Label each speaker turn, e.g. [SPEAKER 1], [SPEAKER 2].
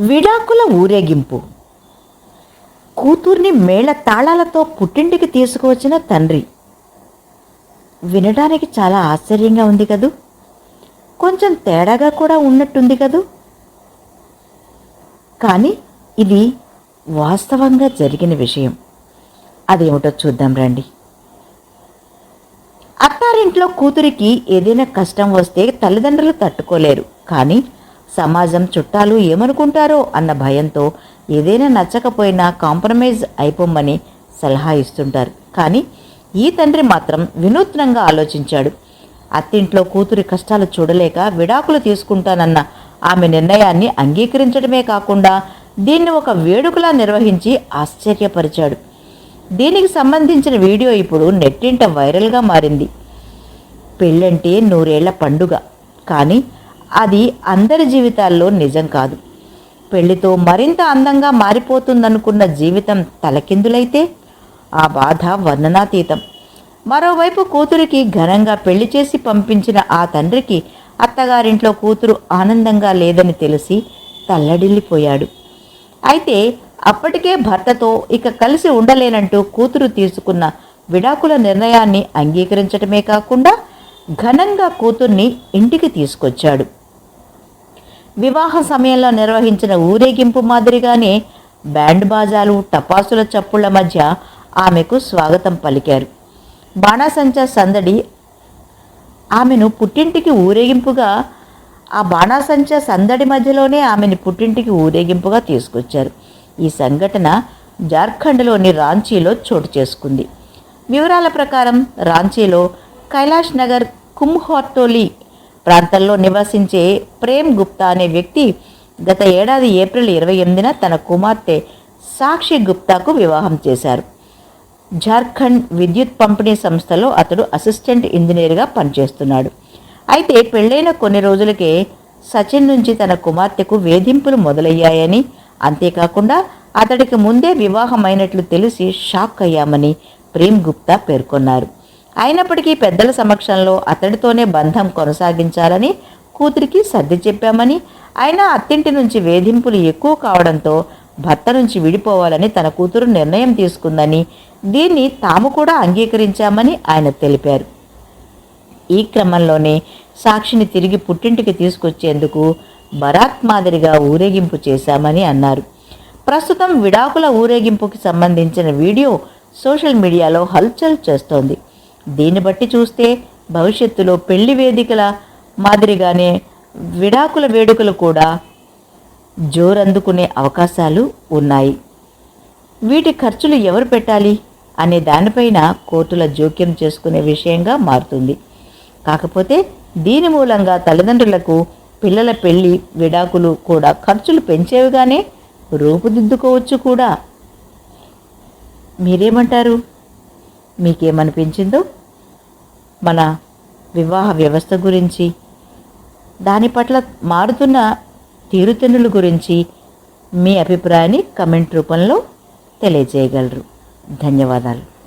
[SPEAKER 1] విడాకుల ఊరేగింపు. కూతుర్ని మేళ తాళాలతో పుట్టింటికి తీసుకువచ్చిన తండ్రి. వినడానికి చాలా ఆశ్చర్యంగా ఉంది కదూ? కొంచెం తేడాగా కూడా ఉన్నట్టుంది కదూ? కానీ ఇది వాస్తవంగా జరిగిన విషయం. అదేమిటో చూద్దాం రండి. అత్తారింట్లో కూతురికి ఏదైనా కష్టం వస్తే తల్లిదండ్రులు తట్టుకోలేరు. కానీ సమాజం చుట్టాలు ఏమనుకుంటారో అన్న భయంతో ఏదైనా నచ్చకపోయినా కాంప్రమైజ్ అయిపోమ్మని సలహా ఇస్తుంటారు. కానీ ఈ తండ్రి మాత్రం వినూత్నంగా ఆలోచించాడు. అత్తింట్లో కూతురి కష్టాలు చూడలేక విడాకులు తీసుకుంటానన్న ఆమె నిర్ణయాన్ని అంగీకరించడమే కాకుండా దీన్ని ఒక వేడుకలా నిర్వహించి ఆశ్చర్యపరిచాడు. దీనికి సంబంధించిన వీడియో ఇప్పుడు నెట్టింట వైరల్గా మారింది. పెళ్ళంటే నూరేళ్ళ పండుగ. కానీ అది అందరి జీవితాల్లో నిజం కాదు. పెళ్ళితో మరింత అందంగా మారిపోతుందనుకున్న జీవితం తలకిందులైతే ఆ బాధ వర్ణనాతీతం. మరోవైపు కూతురికి ఘనంగా పెళ్ళి చేసి పంపించిన ఆ తండ్రికి అత్తగారింట్లో కూతురు ఆనందంగా లేదని తెలిసి తల్లడిల్లిపోయాడు. అయితే అప్పటికే భర్తతో ఇక కలిసి ఉండలేనంటూ కూతురు తీసుకున్న విడాకుల నిర్ణయాన్ని అంగీకరించడమే కాకుండా ఘనంగా కూతుర్ని ఇంటికి తీసుకొచ్చాడు. వివాహ సమయంలో నిర్వహించిన ఊరేగింపు మాదిరిగానే బ్యాండ్ బాజాలు టపాసుల చప్పుళ్ళ మధ్య ఆమెకు స్వాగతం పలికారు. బాణాసంచా సందడి ఆమెను పుట్టింటికి ఊరేగింపుగా ఆ బాణాసంచా సందడి మధ్యలోనే ఆమెను పుట్టింటికి ఊరేగింపుగా తీసుకొచ్చారు. ఈ సంఘటన జార్ఖండ్లోని రాంచీలో చోటు చేసుకుంది. వివరాల ప్రకారం రాంచీలో కైలాష్ నగర్ కుంహోర్టోలి ప్రాంతంలో నివసించే ప్రేమ్ గుప్తా అనే వ్యక్తి గత ఏడాది ఏప్రిల్ ఇరవై ఎనిమిదిన తన కుమార్తె సాక్షి గుప్తాకు వివాహం చేశారు. జార్ఖండ్ విద్యుత్ పంపిణీ సంస్థలో అతడు అసిస్టెంట్ ఇంజనీర్గా పనిచేస్తున్నాడు. అయితే పెళ్ళైన కొన్ని రోజులకే సచిన్ నుంచి తన కుమార్తెకు వేధింపులు మొదలయ్యాయని అంతేకాకుండా అతడికి ముందే వివాహమైనట్లు తెలిసి షాక్ అయ్యామని ప్రేమ్ గుప్తా పేర్కొన్నారు. అయినప్పటికీ పెద్దల సమక్షంలో అతడితోనే బంధం కొనసాగించాలని కూతురికి సర్ది చెప్పామని అయినా అత్తింటి నుంచి వేధింపులు ఎక్కువ కావడంతో భర్త నుంచి విడిపోవాలని తన కూతురు నిర్ణయం తీసుకుందని దీన్ని తాము కూడా అంగీకరించామని ఆయన తెలిపారు. ఈ క్రమంలోనే సాక్షిని తిరిగి పుట్టింటికి తీసుకొచ్చేందుకు బరాత్ మాదిరిగా ఊరేగింపు చేశామని అన్నారు. ప్రస్తుతం విడాకుల ఊరేగింపుకి సంబంధించిన వీడియో సోషల్ మీడియాలో హల్చల్ చేస్తోంది. దీన్ని బట్టి చూస్తే భవిష్యత్తులో పెళ్ళి వేదికల మాదిరిగానే విడాకుల వేడుకలు కూడా జోరందుకునే అవకాశాలు ఉన్నాయి. వీటి ఖర్చులు ఎవరు పెట్టాలి అనే దానిపైన కోర్టుల జోక్యం చేసుకునే విషయంగా మారుతుంది. కాకపోతే దీని మూలంగా తల్లిదండ్రులకు పిల్లల పెళ్ళి విడాకులు కూడా ఖర్చులు పెంచేవిగానే రూపుదిద్దుకోవచ్చు కూడా. మీరేమంటారు? మీకేమనిపించిందో? మన వివాహ వ్యవస్థ గురించి దాని పట్ల మారుతున్న తీరుతెన్నుల గురించి మీ అభిప్రాయాన్ని కమెంట్ రూపంలో తెలియజేయగలరు. ధన్యవాదాలు.